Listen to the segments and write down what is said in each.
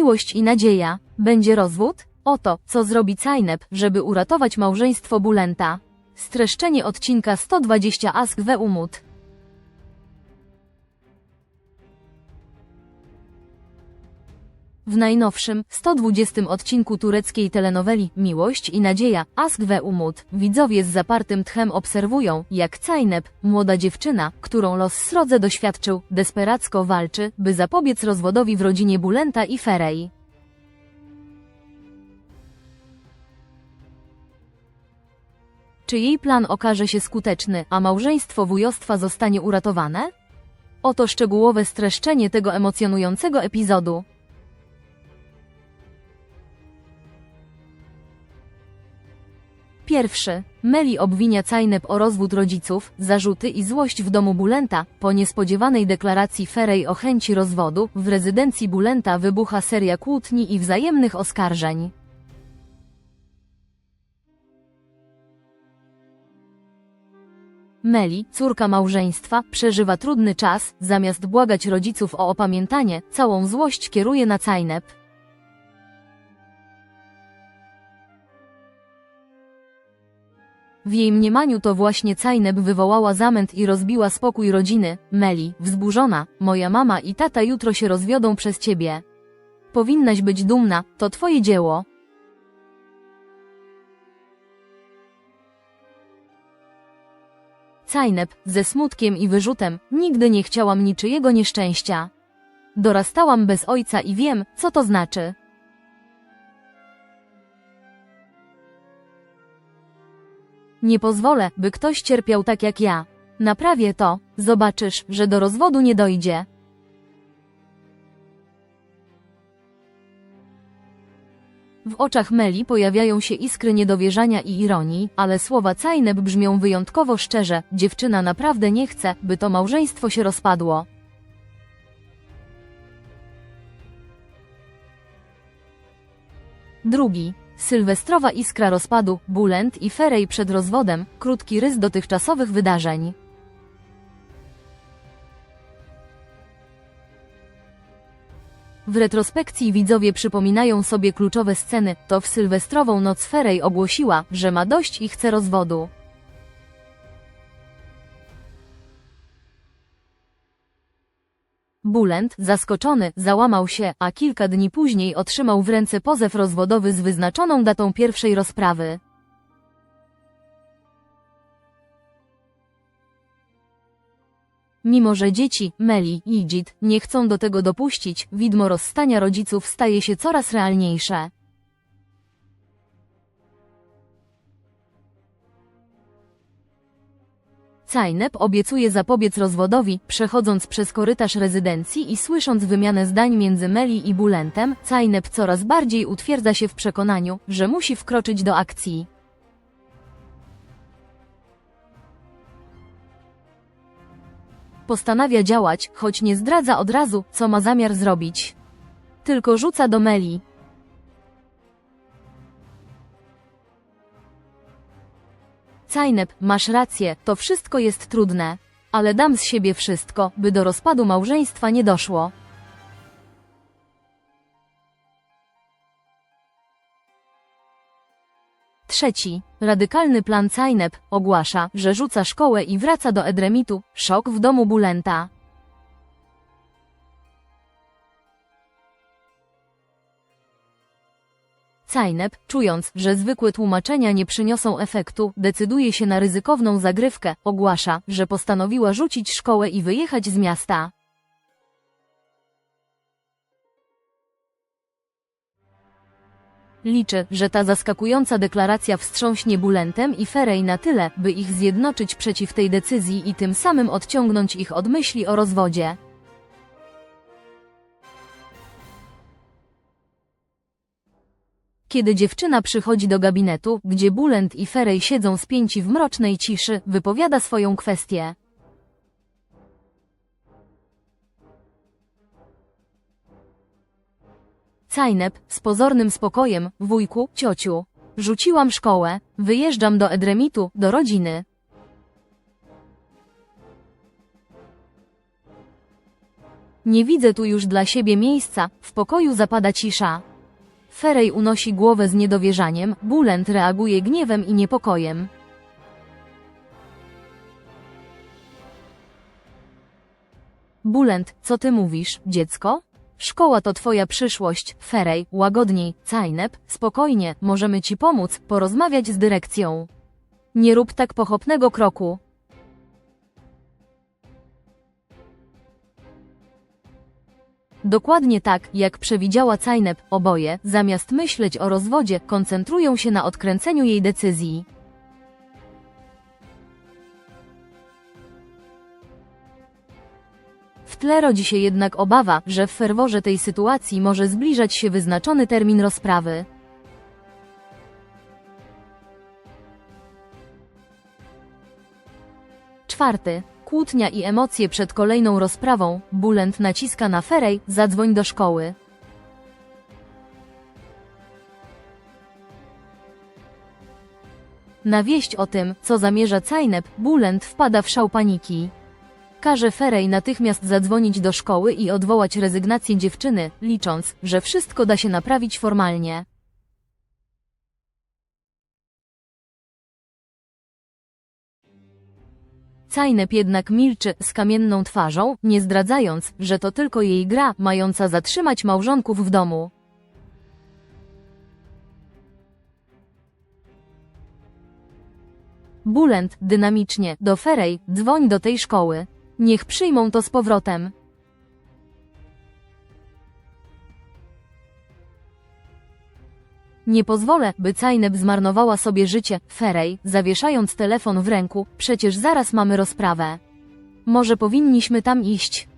miłość i nadzieja. Będzie rozwód? Oto, co zrobi Cajnep, żeby uratować małżeństwo Bulenta. Streszczenie odcinka 120 Ask we Umut. W najnowszym, 120 odcinku tureckiej telenoweli Miłość i Nadzieja, Ask we Umut, widzowie z zapartym tchem obserwują, jak Cajnep, młoda dziewczyna, którą los srodze doświadczył, desperacko walczy, by zapobiec rozwodowi w rodzinie Bulenta i Ferej. Czy jej plan okaże się skuteczny, a małżeństwo wujostwa zostanie uratowane? Oto szczegółowe streszczenie tego emocjonującego epizodu. Pierwszy. Meli obwinia Cajnep o rozwód rodziców, zarzuty i złość w domu Bulenta. Po niespodziewanej deklaracji Ferej o chęci rozwodu, w rezydencji Bulenta wybucha seria kłótni i wzajemnych oskarżeń. Meli, córka małżeństwa, przeżywa trudny czas, zamiast błagać rodziców o opamiętanie, całą złość kieruje na Cajnep. W jej mniemaniu to właśnie Cajnep wywołała zamęt i rozbiła spokój rodziny. Meli, wzburzona, moja mama i tata jutro się rozwiodą przez ciebie. Powinnaś być dumna, to twoje dzieło. Cajnep, ze smutkiem i wyrzutem, nigdy nie chciałam niczyjego nieszczęścia. Dorastałam bez ojca i wiem, co to znaczy. Nie pozwolę, by ktoś cierpiał tak jak ja. Naprawię to, zobaczysz, że do rozwodu nie dojdzie. W oczach Meli pojawiają się iskry niedowierzania i ironii, ale słowa Cajnep brzmią wyjątkowo szczerze. Dziewczyna naprawdę nie chce, by to małżeństwo się rozpadło. Drugi. Sylwestrowa iskra rozpadu, Bulent i Ferej przed rozwodem, krótki rys dotychczasowych wydarzeń. W retrospekcji widzowie przypominają sobie kluczowe sceny, to w sylwestrową noc Ferej ogłosiła, że ma dość i chce rozwodu. Bulent, zaskoczony, załamał się, a kilka dni później otrzymał w ręce pozew rozwodowy z wyznaczoną datą pierwszej rozprawy. Mimo że dzieci, Meli i Jit, nie chcą do tego dopuścić, widmo rozstania rodziców staje się coraz realniejsze. Cajnep obiecuje zapobiec rozwodowi, przechodząc przez korytarz rezydencji i słysząc wymianę zdań między Meli i Bulentem, Cajnep coraz bardziej utwierdza się w przekonaniu, że musi wkroczyć do akcji. Postanawia działać, choć nie zdradza od razu, co ma zamiar zrobić. Tylko rzuca do Meli. Cajnep, masz rację, to wszystko jest trudne. Ale dam z siebie wszystko, by do rozpadu małżeństwa nie doszło. Trzeci. Radykalny plan Cajnep ogłasza, że rzuca szkołę i wraca do Edremitu. Szok w domu Bulenta. Cajnep, czując, że zwykłe tłumaczenia nie przyniosą efektu, decyduje się na ryzykowną zagrywkę, ogłasza, że postanowiła rzucić szkołę i wyjechać z miasta. Liczy, że ta zaskakująca deklaracja wstrząśnie Bulentem i Ferej na tyle, by ich zjednoczyć przeciw tej decyzji i tym samym odciągnąć ich od myśli o rozwodzie. Kiedy dziewczyna przychodzi do gabinetu, gdzie Bulent i Ferej siedzą spięci w mrocznej ciszy, wypowiada swoją kwestię. Cajnep, z pozornym spokojem, wujku, ciociu. Rzuciłam szkołę, wyjeżdżam do Edremitu, do rodziny. Nie widzę tu już dla siebie miejsca, w pokoju zapada cisza. Ferej unosi głowę z niedowierzaniem, Bulent reaguje gniewem i niepokojem. Bulent, co ty mówisz, dziecko? Szkoła to twoja przyszłość, Ferej, łagodniej, Cajnep, spokojnie, możemy ci pomóc, porozmawiać z dyrekcją. Nie rób tak pochopnego kroku. Dokładnie tak, jak przewidziała Cajnep, oboje, zamiast myśleć o rozwodzie, koncentrują się na odkręceniu jej decyzji. W tle rodzi się jednak obawa, że w ferworze tej sytuacji może zbliżać się wyznaczony termin rozprawy. Czwarty. Kłótnia i emocje przed kolejną rozprawą. Bulent naciska na Ferej, zadzwoń do szkoły. Na wieść o tym, co zamierza Cajnep, Bulent wpada w szał paniki. Każe Ferej natychmiast zadzwonić do szkoły i odwołać rezygnację dziewczyny, licząc, że wszystko da się naprawić formalnie. Cajnep jednak milczy z kamienną twarzą, nie zdradzając, że to tylko jej gra, mająca zatrzymać małżonków w domu. Bulent, dynamicznie, do Ferej, dzwoń do tej szkoły. Niech przyjmą to z powrotem. Nie pozwolę, by Cajneb zmarnowała sobie życie, Ferej, zawieszając telefon w ręku, przecież zaraz mamy rozprawę. Może powinniśmy tam iść.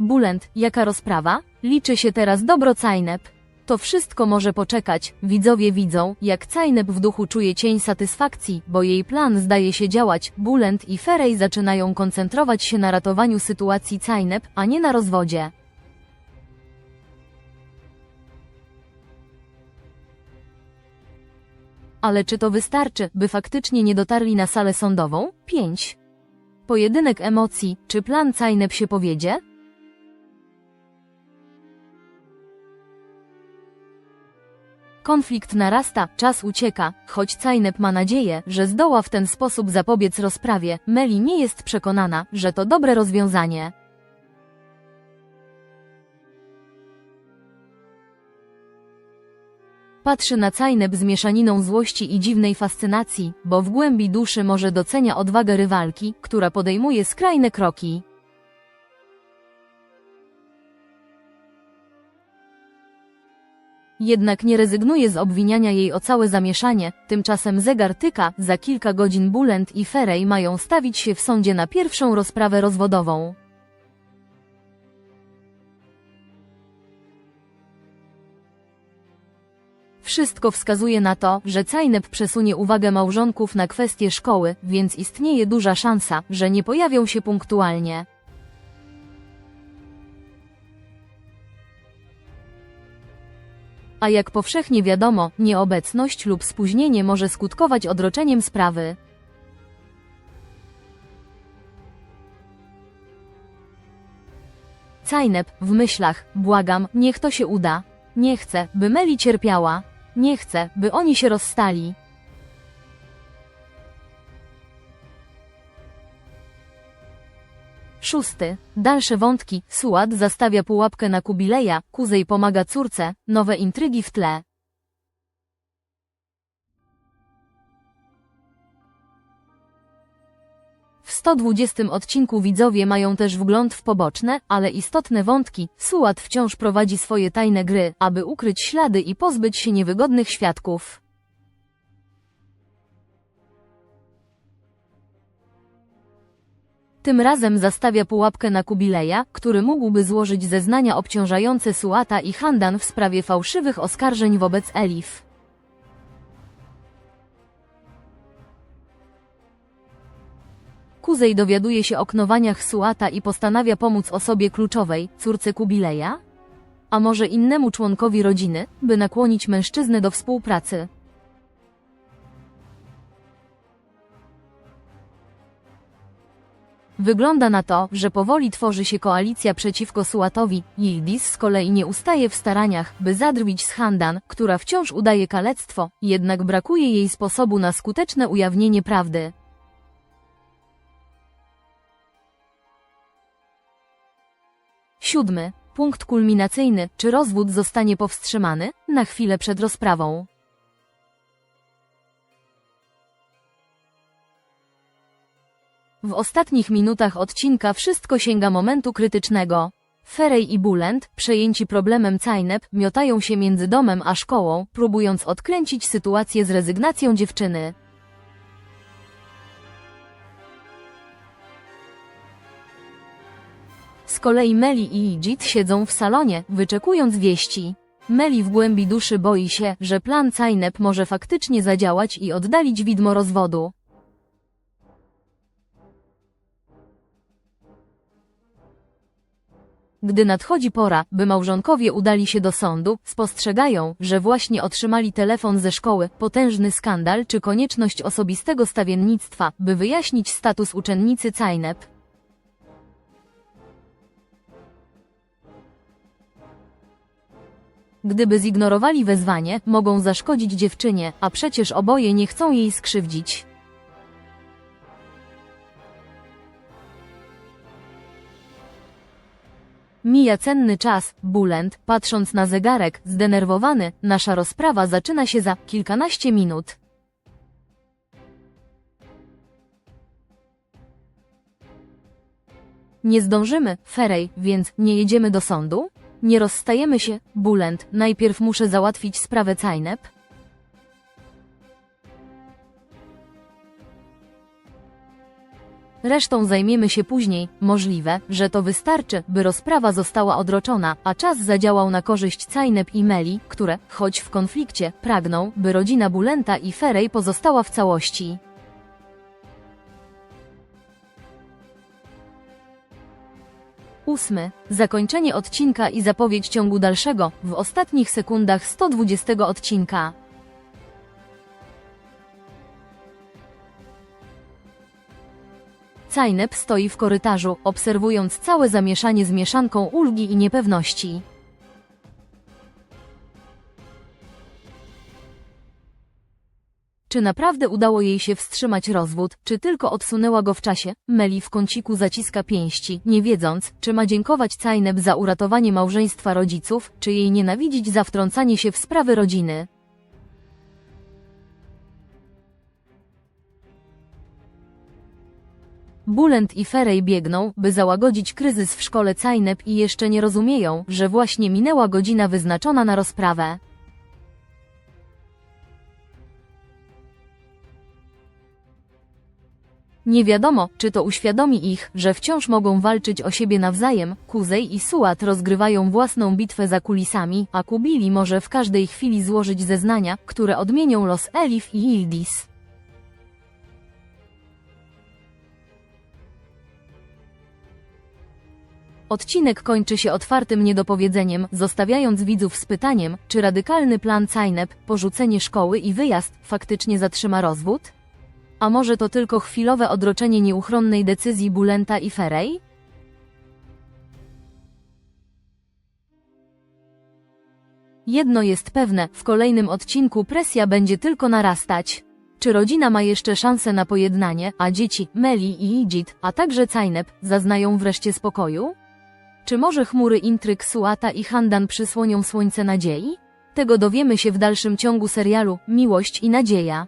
Bulent, jaka rozprawa? Liczy się teraz dobro Cajneb. To wszystko może poczekać, widzowie widzą, jak Cajneb w duchu czuje cień satysfakcji, bo jej plan zdaje się działać, Bulent i Ferej zaczynają koncentrować się na ratowaniu sytuacji Cajneb, a nie na rozwodzie. Ale czy to wystarczy, by faktycznie nie dotarli na salę sądową? 5. Pojedynek emocji, czy plan Cajneb się powiedzie? Konflikt narasta, czas ucieka, choć Cajnep ma nadzieję, że zdoła w ten sposób zapobiec rozprawie, Meli nie jest przekonana, że to dobre rozwiązanie. Patrzy na Cajnep z mieszaniną złości i dziwnej fascynacji, bo w głębi duszy może docenia odwagę rywalki, która podejmuje skrajne kroki. Jednak nie rezygnuje z obwiniania jej o całe zamieszanie, tymczasem zegar tyka, za kilka godzin Bulent i Ferej mają stawić się w sądzie na pierwszą rozprawę rozwodową. Wszystko wskazuje na to, że Cajnep przesunie uwagę małżonków na kwestie szkoły, więc istnieje duża szansa, że nie pojawią się punktualnie. A jak powszechnie wiadomo, nieobecność lub spóźnienie może skutkować odroczeniem sprawy. Cajnep, w myślach, błagam, niech to się uda. Nie chcę, by Meli cierpiała. Nie chcę, by oni się rozstali. Szósty. Dalsze wątki. Suad zastawia pułapkę na Kubileja, Kuzej pomaga córce, nowe intrygi w tle. W 120 odcinku widzowie mają też wgląd w poboczne, ale istotne wątki. Suad wciąż prowadzi swoje tajne gry, aby ukryć ślady i pozbyć się niewygodnych świadków. Tym razem zastawia pułapkę na Kubileja, który mógłby złożyć zeznania obciążające Suata i Handan w sprawie fałszywych oskarżeń wobec Elif. Kuzej dowiaduje się o knowaniach Suata i postanawia pomóc osobie kluczowej, córce Kubileja? A może innemu członkowi rodziny, by nakłonić mężczyznę do współpracy? Wygląda na to, że powoli tworzy się koalicja przeciwko Suatowi. Yildiz z kolei nie ustaje w staraniach, by zadrwić z Handan, która wciąż udaje kalectwo, jednak brakuje jej sposobu na skuteczne ujawnienie prawdy. Siódmy. Punkt kulminacyjny. Czy rozwód zostanie powstrzymany? Na chwilę przed rozprawą. W ostatnich minutach odcinka wszystko sięga momentu krytycznego. Ferej i Bulent, przejęci problemem Cajnep, miotają się między domem a szkołą, próbując odkręcić sytuację z rezygnacją dziewczyny. Z kolei Meli i Igit siedzą w salonie, wyczekując wieści. Meli w głębi duszy boi się, że plan Cajnep może faktycznie zadziałać i oddalić widmo rozwodu. Gdy nadchodzi pora, by małżonkowie udali się do sądu, spostrzegają, że właśnie otrzymali telefon ze szkoły, potężny skandal czy konieczność osobistego stawiennictwa, by wyjaśnić status uczennicy Cajnep. Gdyby zignorowali wezwanie, mogą zaszkodzić dziewczynie, a przecież oboje nie chcą jej skrzywdzić. Mija cenny czas, Bulent, patrząc na zegarek, zdenerwowany, nasza rozprawa zaczyna się za kilkanaście minut. Nie zdążymy, Ferej, więc nie jedziemy do sądu? Nie rozstajemy się, Bulent, najpierw muszę załatwić sprawę Cajnep. Resztą zajmiemy się później, możliwe, że to wystarczy, by rozprawa została odroczona, a czas zadziałał na korzyść Cajnep i Meli, które, choć w konflikcie, pragną, by rodzina Bulenta i Ferej pozostała w całości. Ósmy. Zakończenie odcinka i zapowiedź ciągu dalszego, w ostatnich sekundach 120 odcinka. Cajnep stoi w korytarzu, obserwując całe zamieszanie z mieszanką ulgi i niepewności. Czy naprawdę udało jej się wstrzymać rozwód, czy tylko odsunęła go w czasie? Meli w kąciku zaciska pięści, nie wiedząc, czy ma dziękować Cajnep za uratowanie małżeństwa rodziców, czy jej nienawidzić za wtrącanie się w sprawy rodziny. Bulent i Ferej biegną, by załagodzić kryzys w szkole Cajnep i jeszcze nie rozumieją, że właśnie minęła godzina wyznaczona na rozprawę. Nie wiadomo, czy to uświadomi ich, że wciąż mogą walczyć o siebie nawzajem. Kuzej i Suat rozgrywają własną bitwę za kulisami, a Kubili może w każdej chwili złożyć zeznania, które odmienią los Elif i Ildis. Odcinek kończy się otwartym niedopowiedzeniem, zostawiając widzów z pytaniem, czy radykalny plan Cajnep, porzucenie szkoły i wyjazd, faktycznie zatrzyma rozwód? A może to tylko chwilowe odroczenie nieuchronnej decyzji Bulenta i Ferej? Jedno jest pewne, w kolejnym odcinku presja będzie tylko narastać. Czy rodzina ma jeszcze szansę na pojednanie, a dzieci, Meli i Igit, a także Cajnep, zaznają wreszcie spokoju? Czy może chmury intryg Suata i Handan przysłonią słońce nadziei? Tego dowiemy się w dalszym ciągu serialu Miłość i Nadzieja.